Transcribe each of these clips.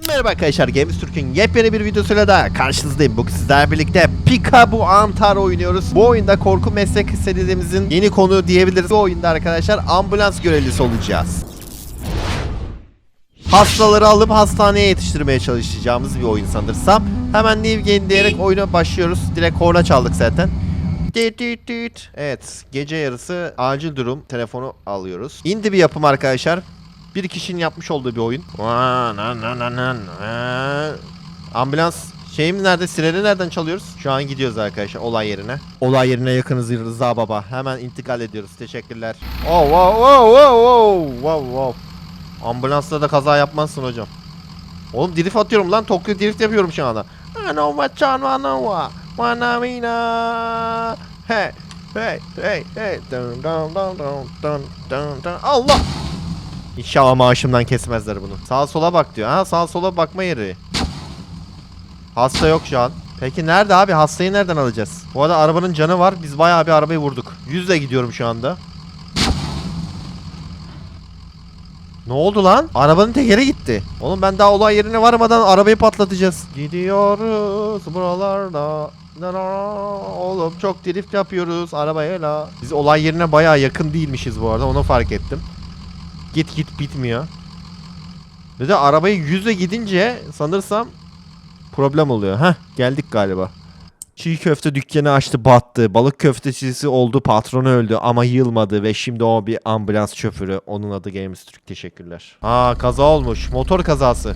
Merhaba arkadaşlar Games Türk'ün yepyeni bir videosuyla da karşınızdayım. Bugün sizlerle birlikte Pikabu Antar oynuyoruz. Bu oyunda korku meslek serimizin yeni konu diyebiliriz. Bu oyunda arkadaşlar ambulans görevlisi olacağız. Hastaları alıp hastaneye yetiştirmeye çalışacağımız bir oyun sanırsam. Hemen New Game diyerek oyuna başlıyoruz. Direkt korna çaldık zaten. Evet gece yarısı acil durum telefonu alıyoruz. Indi bir yapım arkadaşlar. Bir kişinin yapmış olduğu bir oyun. Ambulans şeyim nerede? Sireni nereden çalıyoruz? Şu an gidiyoruz arkadaşlar olay yerine. Olay yerine yakınız Rıza Baba. Hemen intikal ediyoruz. Teşekkürler. Oh wow wow wow wow wow wow. Ambulansla da kaza yapmazsın hocam. Oğlum drift atıyorum lan. Tokyo drift yapıyorum şu anda. Anova chanwanova. Wanamina. Hey. Hey. Hey. Hey. Dun dun dun dun dun dun. Allah. İnşallah maaşımdan kesmezler bunu. Sağa sola bak diyor. Ha sağa sola bakma yeri. Hasta yok şu an. Peki nerede abi? Hastayı nereden alacağız? Bu arada arabanın canı var. Biz bayağı bir arabayı vurduk. Yüzle gidiyorum şu anda. Ne oldu lan? Arabanın tekeri gitti. Oğlum ben daha olay yerine varmadan arabayı patlatacağız. Gidiyoruz buralarda. Oğlum çok drift yapıyoruz arabayla. Biz olay yerine bayağı yakın değilmişiz bu arada onu fark ettim. Git git bitmiyor. Ve de arabayı yüzle gidince sanırsam problem oluyor. Heh geldik galiba. Çiğ köfte dükkanı açtı battı. Balık köftecisi oldu patronu öldü ama yılmadı ve şimdi o bir ambulans şoförü. Onun adı Games Türk teşekkürler. Aa kaza olmuş. Motor kazası.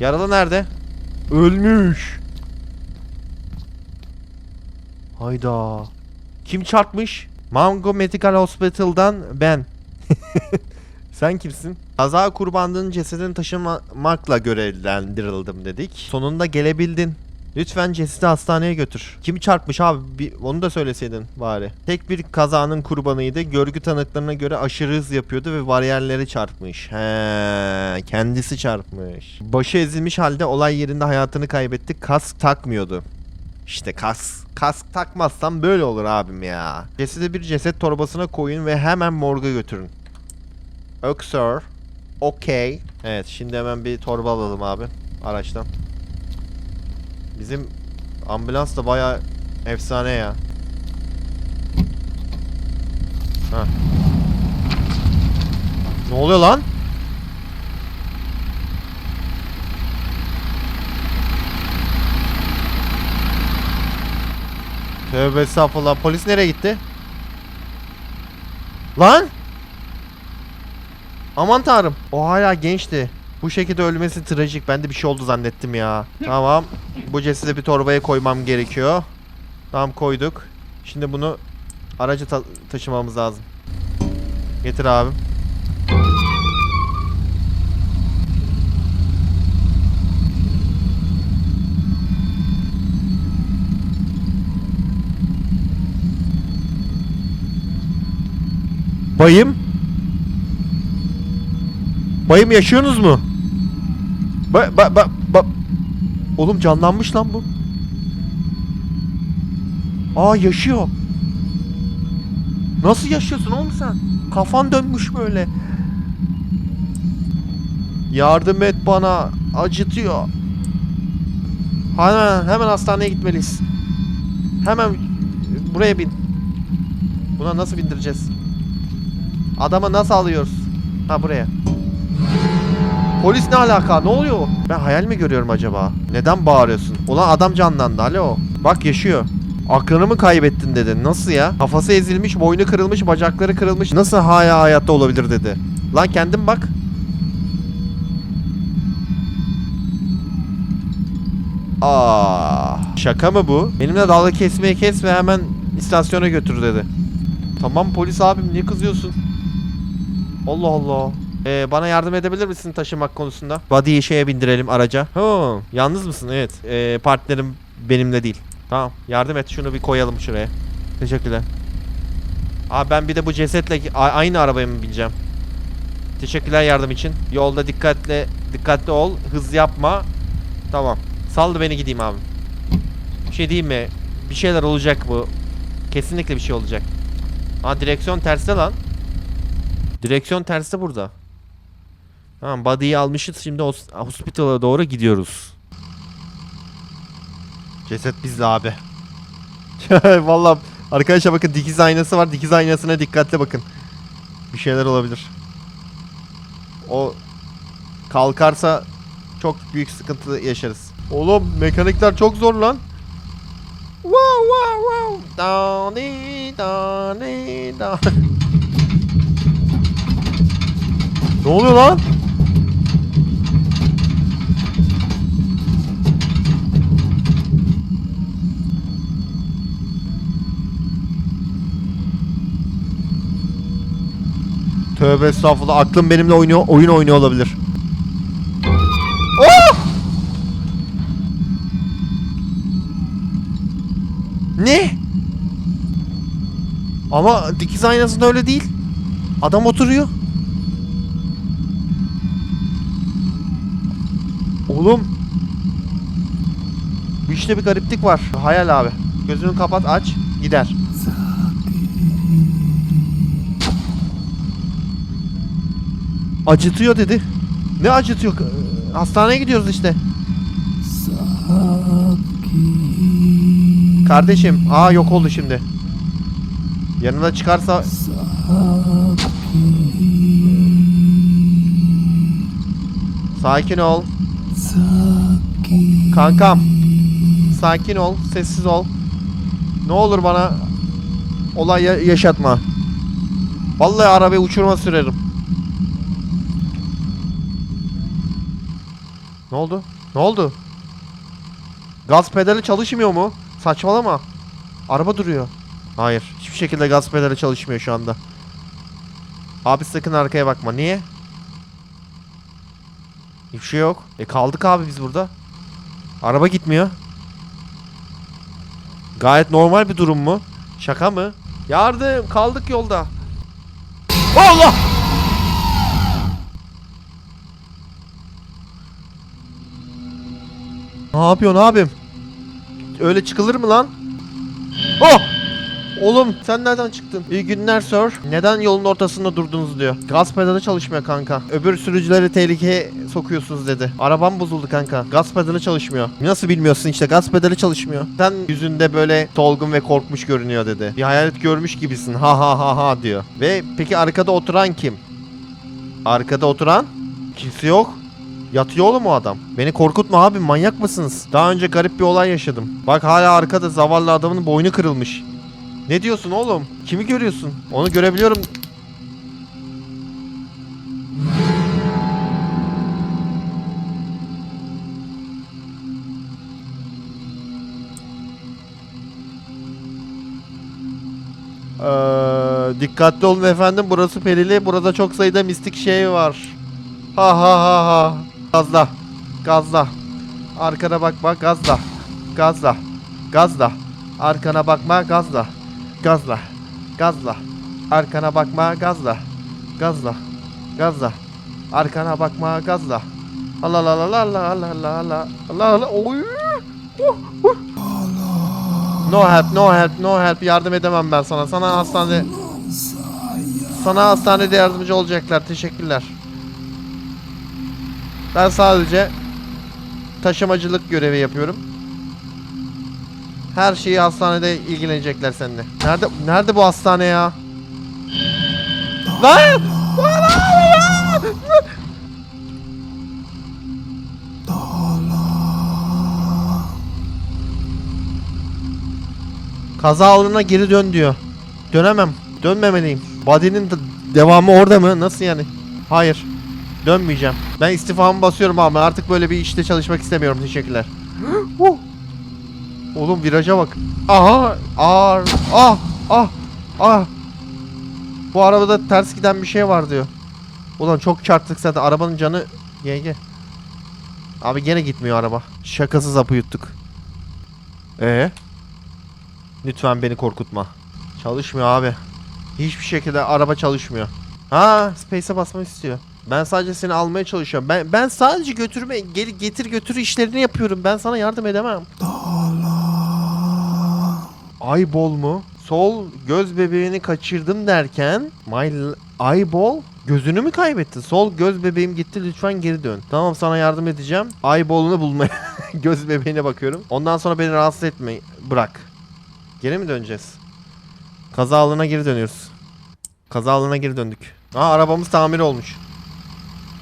Yaralı nerede? Ölmüş. Hayda. Kim çarpmış? Mango Medical Hospital'dan ben. Sen kimsin? Kaza kurbanının cesedini taşımakla görevlendirildim dedik. Sonunda gelebildin. Lütfen cesedi hastaneye götür. Kim çarpmış abi? Bir, onu da söyleseydin bari. Tek bir kazanın kurbanıydı. Görgü tanıklarına göre aşırı hız yapıyordu ve bariyerleri çarpmış. He, kendisi çarpmış. Başı ezilmiş halde olay yerinde hayatını kaybetti. Kask takmıyordu. İşte kask, kask takmazsam böyle olur abim ya. Cesedi bir ceset torbasına koyun ve hemen morga götürün. Öksör. Okey. Evet şimdi hemen bir torba alalım abi. Araçtan. Bizim ambulans da baya efsane ya. Ha. Ne oluyor lan? Tövbe estağfurullah. Polis nereye gitti? Lan! Aman tanrım. O hala gençti. Bu şekilde ölmesi trajik. Ben de bir şey oldu zannettim ya. tamam. Bu cesedi bir torbaya koymam gerekiyor. Tamam koyduk. Şimdi bunu aracı ta- taşımamız lazım. Getir abi. Bayım. Bayım yaşıyorsunuz mu? Ba ba ba ba Oğlum canlanmış lan bu. Aa yaşıyor. Nasıl yaşıyorsun oğlum sen? Kafan dönmüş böyle. Yardım et bana. Acıtıyor. Hemen hemen hastaneye gitmeliyiz. Hemen buraya bin. Buna nasıl bindireceğiz? Adamı nasıl alıyoruz? Ha buraya. Polis ne alaka? Ne oluyor? Ben hayal mi görüyorum acaba? Neden bağırıyorsun? Ulan adam canlandı. Alo. Bak yaşıyor. Aklını mı kaybettin dedi. Nasıl ya? Kafası ezilmiş, boynu kırılmış, bacakları kırılmış. Nasıl hala hayatta olabilir dedi. Lan kendin bak. Aa, şaka mı bu? Benimle dalga kesmeye kes ve hemen istasyona götür dedi. Tamam polis abim niye kızıyorsun? Allah Allah. Ee, bana yardım edebilir misin taşımak konusunda? Body'yi şeye bindirelim araca. Hı, yalnız mısın? Evet. Ee, partnerim benimle değil. Tamam. Yardım et. Şunu bir koyalım şuraya. Teşekkürler. Abi ben bir de bu cesetle aynı arabaya mı bineceğim? Teşekkürler yardım için. Yolda dikkatli dikkatli ol. Hız yapma. Tamam. Saldı beni gideyim abi. Bir şey diyeyim mi? Bir şeyler olacak bu. Kesinlikle bir şey olacak. Aa direksiyon terste lan. Direksiyon tersi burada. Tamam body'yi almışız şimdi hos- hospital'a doğru gidiyoruz. Ceset bizde abi. Vallahi arkadaşlar bakın dikiz aynası var. Dikiz aynasına dikkatle bakın. Bir şeyler olabilir. O kalkarsa çok büyük sıkıntı yaşarız. Oğlum mekanikler çok zor lan. Wow wow wow. Da di da di da. Ne oluyor lan? Tövbe estağfurullah. Aklım benimle oynuyor, oyun oynuyor olabilir. Oh! Ne? Ama dikiz aynasında öyle değil. Adam oturuyor. Oğlum. Bu işte bir gariplik var. Hayal abi. Gözünü kapat aç gider. Acıtıyor dedi. Ne acıtıyor? Hastaneye gidiyoruz işte. Kardeşim, aa yok oldu şimdi. Yanına çıkarsa Sakin ol. Kankam. Sakin ol, sessiz ol. Ne olur bana olay ya- yaşatma. Vallahi arabayı uçurma sürerim. Ne oldu? Ne oldu? Gaz pedali çalışmıyor mu? Saçmalama. Araba duruyor. Hayır. Hiçbir şekilde gaz pedali çalışmıyor şu anda. Abi sakın arkaya bakma. Niye? Hiçbir şey yok. E kaldık abi biz burada. Araba gitmiyor. Gayet normal bir durum mu? Şaka mı? Yardım. Kaldık yolda. Allah! Ne yapıyorsun abim? Öyle çıkılır mı lan? Oh! Oğlum sen nereden çıktın? İyi günler sir. Neden yolun ortasında durdunuz diyor. Gaz pedalı çalışmıyor kanka. Öbür sürücüleri tehlikeye sokuyorsunuz dedi. Arabam bozuldu kanka. Gaz pedalı çalışmıyor. Nasıl bilmiyorsun işte gaz pedalı çalışmıyor. Sen yüzünde böyle dolgun ve korkmuş görünüyor dedi. Bir hayalet görmüş gibisin. Ha ha ha ha diyor. Ve peki arkada oturan kim? Arkada oturan? Kimse yok. Yatıyor oğlum o adam. Beni korkutma abi manyak mısınız? Daha önce garip bir olay yaşadım. Bak hala arkada zavallı adamın boynu kırılmış. Ne diyorsun oğlum? Kimi görüyorsun? Onu görebiliyorum. Ee, dikkatli olun efendim. Burası perili. Burada çok sayıda mistik şey var. Ha ha ha ha. Gazla. Gazla. Arkana bakma gazla. Gazla. Gazla. Arkana bakma gazla. Gazla. Gazla. Arkana bakma gazla. Gazla. Gazla. Arkana bakma gazla. Allah Allah Allah Allah Allah Allah Allah Allah Allah Oy. No help, no help, no help. Yardım edemem ben sana. Sana hastanede Sana hastanede yardımcı olacaklar. Teşekkürler. Ben sadece taşımacılık görevi yapıyorum. Her şeyi hastanede ilgilenecekler seninle. Nerede nerede bu hastane ya? Lan! Kaza alanına geri dön diyor. Dönemem. Dönmemeliyim. Body'nin de- devamı orada mı? Nasıl yani? Hayır. Dönmeyeceğim. Ben istifamı basıyorum abi. Artık böyle bir işte çalışmak istemiyorum. Teşekkürler. Oğlum viraja bak. Aha! Ağır. Ah! Ah! Ah! Bu arabada ters giden bir şey var diyor. Ulan çok çarptık zaten. Arabanın canı GG. Abi gene gitmiyor araba. Şakasız apı yuttuk. Ee? Lütfen beni korkutma. Çalışmıyor abi. Hiçbir şekilde araba çalışmıyor. Ha, space'e basmak istiyor. Ben sadece seni almaya çalışıyorum. Ben ben sadece götürme, geri getir götür işlerini yapıyorum. Ben sana yardım edemem. Aybol mu? sol göz bebeğini kaçırdım derken my eyeball gözünü mü kaybettin? Sol göz bebeğim gitti lütfen geri dön. Tamam sana yardım edeceğim. Eyeball'unu bulmaya göz bebeğine bakıyorum. Ondan sonra beni rahatsız etme. Bırak. Geri mi döneceğiz? Kaza alanına geri dönüyoruz. Kaza alanına geri döndük. Aa arabamız tamir olmuş.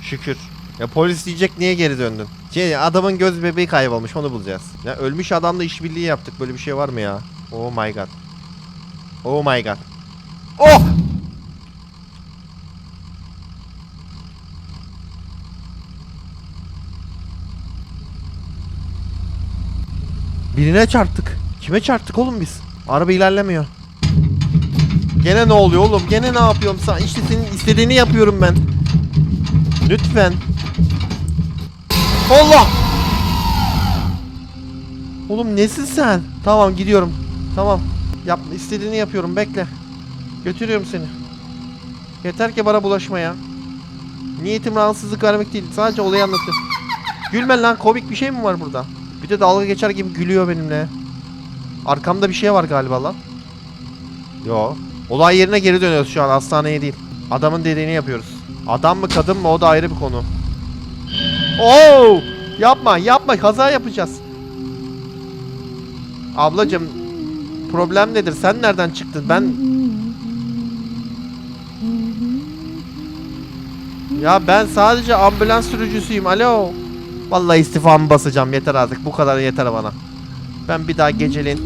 Şükür. Ya polis diyecek niye geri döndün? Şey, adamın göz bebeği kaybolmuş onu bulacağız. Ya ölmüş adamla işbirliği yaptık. Böyle bir şey var mı ya? Oh my god. Oh my god. Oh! Birine çarptık. Kime çarptık oğlum biz? Araba ilerlemiyor. Gene ne oluyor oğlum? Gene ne yapıyorum sen? İşte senin istediğini yapıyorum ben. Lütfen. Allah! Oğlum nesin sen? Tamam gidiyorum. Tamam. Yap istediğini yapıyorum. Bekle. Götürüyorum seni. Yeter ki bana bulaşma ya. Niyetim rahatsızlık vermek değil. Sadece olayı anlatıyorum. Gülme lan komik bir şey mi var burada? Bir de dalga geçer gibi gülüyor benimle. Arkamda bir şey var galiba lan. Yo. Olay yerine geri dönüyoruz şu an hastaneye değil. Adamın dediğini yapıyoruz. Adam mı kadın mı o da ayrı bir konu. Oo! Yapma yapma kaza yapacağız. Ablacım problem nedir? Sen nereden çıktın? Ben Ya ben sadece ambulans sürücüsüyüm. Alo. Vallahi istifamı basacağım. Yeter artık. Bu kadar yeter bana. Ben bir daha geceleyin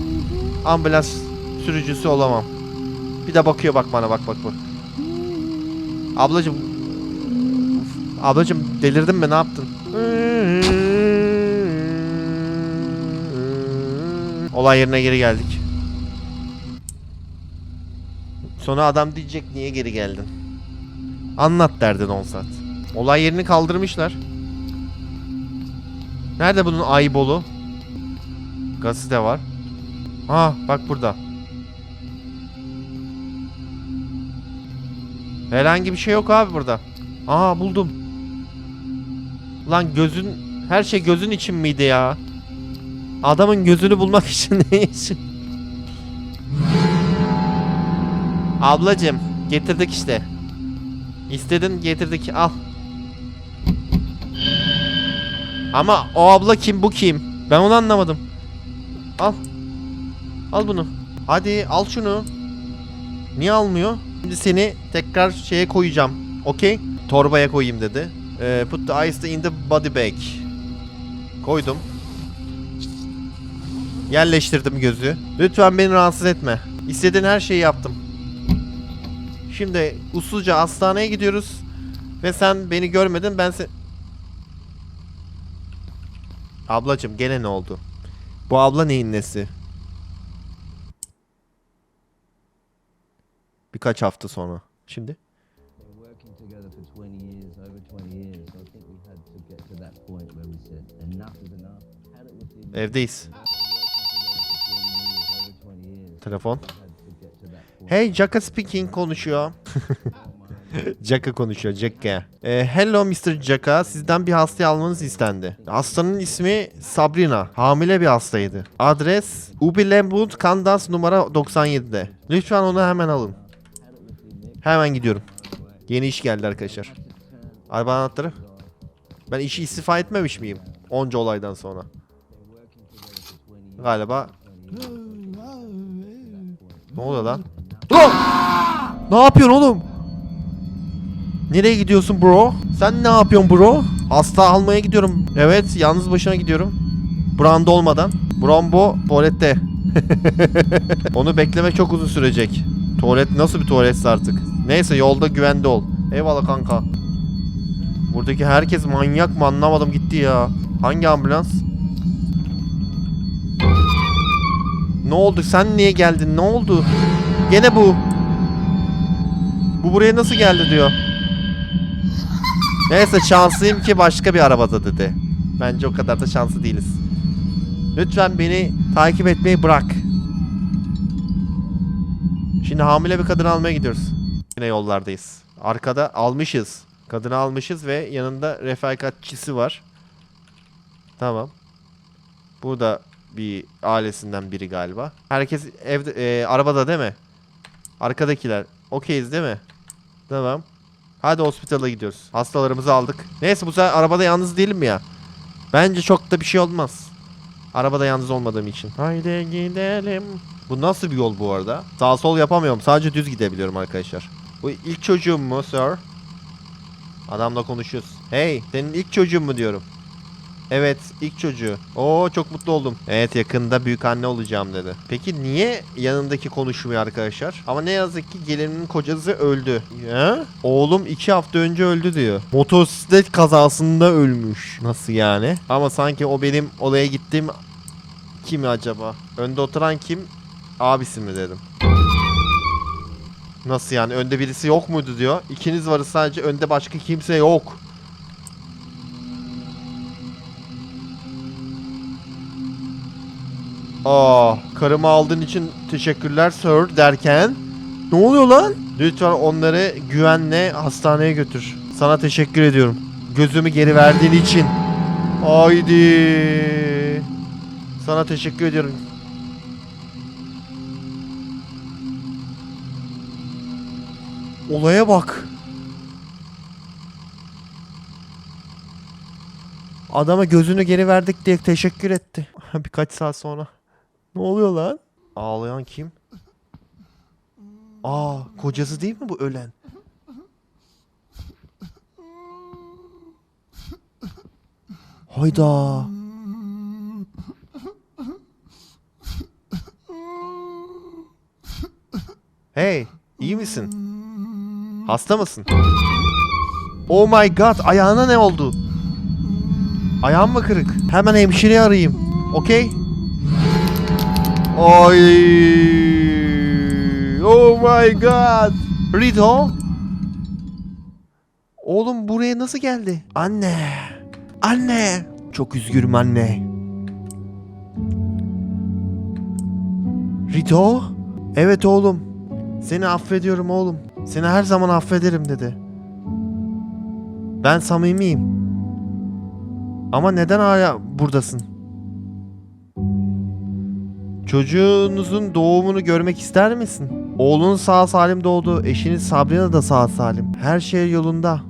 ambulans sürücüsü olamam. Bir de bakıyor bak bana bak bak bak. Ablacım. Ablacım delirdin mi ne yaptın? Olay yerine geri geldik. Sonra adam diyecek niye geri geldin? Anlat derdin 10 saat. Olay yerini kaldırmışlar. Nerede bunun aybolu? Gazete var. Ha bak burada. Herhangi bir şey yok abi burada. Aa buldum. Lan gözün her şey gözün için miydi ya? Adamın gözünü bulmak için ne için? Ablacım getirdik işte. İstedin getirdik al. Ama o abla kim bu kim? Ben onu anlamadım. Al. Al bunu. Hadi al şunu. Niye almıyor? Şimdi seni tekrar şeye koyacağım. Okey? Torbaya koyayım dedi. Ee, put the ice in the body bag. Koydum. Yerleştirdim gözü. Lütfen beni rahatsız etme. İstediğin her şeyi yaptım. Şimdi usulca hastaneye gidiyoruz. Ve sen beni görmedin ben se... Ablacım gene ne oldu? Bu abla neyin nesi? Birkaç hafta sonra. Şimdi? been working together for 20 years, over 20 years. I think we had to get to that point where we said enough is enough. Had it with the Evdeyiz. We've been working together for 20 years, over 20 years. Telefon. Hey Jacka speaking konuşuyor. Jacka konuşuyor Jacka. Ee, hello Mr. Jacka. Sizden bir hastayı almanız istendi. Hastanın ismi Sabrina. Hamile bir hastaydı. Adres Ubi Lembut Kandas numara 97'de. Lütfen onu hemen alın. Hemen gidiyorum. Yeni iş geldi arkadaşlar. Araba anahtarı. Ben işi istifa etmemiş miyim? Onca olaydan sonra. Galiba. Ne oluyor lan? Lan! Ne yapıyorsun oğlum? Nereye gidiyorsun bro? Sen ne yapıyorsun bro? Hasta almaya gidiyorum. Evet, yalnız başına gidiyorum. Brando olmadan. Brombo tuvalette. Onu beklemek çok uzun sürecek. Tuvalet nasıl bir tuvaletse artık? Neyse yolda güvende ol. Eyvallah kanka. Buradaki herkes manyak mı anlamadım gitti ya. Hangi ambulans? Ne oldu? Sen niye geldin? Ne oldu? Gene bu. Bu buraya nasıl geldi diyor. Neyse şanslıyım ki başka bir arabada dedi. Bence o kadar da şanslı değiliz. Lütfen beni takip etmeyi bırak. Şimdi hamile bir kadını almaya gidiyoruz. Yine yollardayız. Arkada almışız. Kadını almışız ve yanında refakatçisi var. Tamam. Burada bir ailesinden biri galiba. Herkes evde e, arabada değil mi? Arkadakiler. Okeyiz değil mi? Tamam. Hadi hospitala gidiyoruz. Hastalarımızı aldık. Neyse bu sefer arabada yalnız değilim ya. Bence çok da bir şey olmaz. Arabada yalnız olmadığım için. Haydi gidelim. Bu nasıl bir yol bu arada? Sağ sol yapamıyorum. Sadece düz gidebiliyorum arkadaşlar. Bu ilk çocuğum mu sir? Adamla konuşuyoruz. Hey senin ilk çocuğun mu diyorum. Evet ilk çocuğu. Oo çok mutlu oldum. Evet yakında büyük anne olacağım dedi. Peki niye yanındaki konuşmuyor arkadaşlar? Ama ne yazık ki gelinin kocası öldü. Ya? Oğlum iki hafta önce öldü diyor. Motosiklet kazasında ölmüş. Nasıl yani? Ama sanki o benim olaya gittiğim kim acaba? Önde oturan kim? Abisi mi dedim. Nasıl yani? Önde birisi yok muydu diyor. İkiniz varız sadece önde başka kimse yok. Aa, karımı aldığın için teşekkürler sir derken ne oluyor lan? Lütfen onları güvenle hastaneye götür. Sana teşekkür ediyorum. Gözümü geri verdiğin için. Haydi. Sana teşekkür ediyorum. Olaya bak. Adama gözünü geri verdik diye teşekkür etti. Birkaç saat sonra. Ne oluyor lan? Ağlayan kim? Aa, kocası değil mi bu ölen? Hayda. Hey, iyi misin? Hasta mısın? Oh my god, ayağına ne oldu? Ayağım mı kırık? Hemen hemşireyi arayayım. Okey? Oy. Oh my god. Rito. Oğlum buraya nasıl geldi? Anne. Anne. Çok üzgünüm anne. Rito? Evet oğlum. Seni affediyorum oğlum. Seni her zaman affederim dedi. Ben samimiyim. Ama neden hala buradasın? Çocuğunuzun doğumunu görmek ister misin? Oğlun sağ salim doğdu. Eşiniz Sabrina da sağ salim. Her şey yolunda.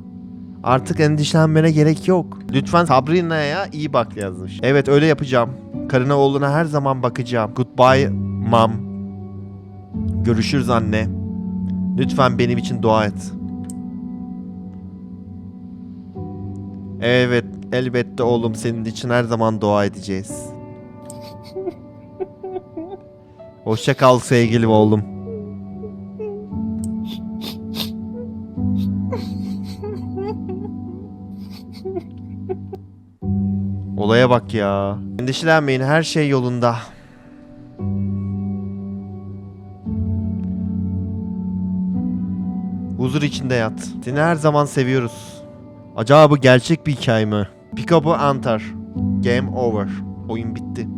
Artık endişelenmene gerek yok. Lütfen Sabrina'ya iyi bak yazmış. Evet öyle yapacağım. Karına oğluna her zaman bakacağım. Goodbye mom. Görüşürüz anne. Lütfen benim için dua et. Evet elbette oğlum senin için her zaman dua edeceğiz. Hoşça kal sevgilim oğlum. Olaya bak ya. Endişelenmeyin her şey yolunda. Huzur içinde yat. Seni her zaman seviyoruz. Acaba bu gerçek bir hikaye mi? Pick up'ı antar. Game over. Oyun bitti.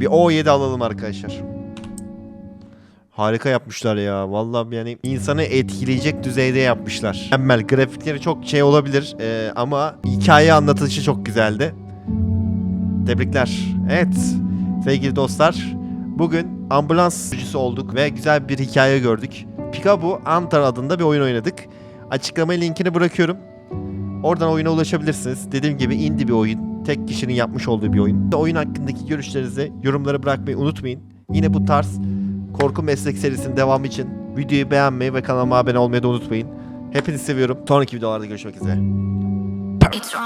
Bir O7 alalım arkadaşlar. Harika yapmışlar ya. Vallahi yani insanı etkileyecek düzeyde yapmışlar. Mükemmel. Grafikleri çok şey olabilir ee, ama hikaye anlatışı çok güzeldi. Tebrikler. Evet sevgili dostlar. Bugün ambulans sürücüsü olduk ve güzel bir hikaye gördük. Pikabu Antar adında bir oyun oynadık. Açıklama linkini bırakıyorum. Oradan oyuna ulaşabilirsiniz. Dediğim gibi indie bir oyun. Tek kişinin yapmış olduğu bir oyun. Oyun hakkındaki görüşlerinizi yorumlara bırakmayı unutmayın. Yine bu tarz korku meslek serisinin devamı için videoyu beğenmeyi ve kanalıma abone olmayı da unutmayın. Hepinizi seviyorum. Sonraki videolarda görüşmek üzere. It's.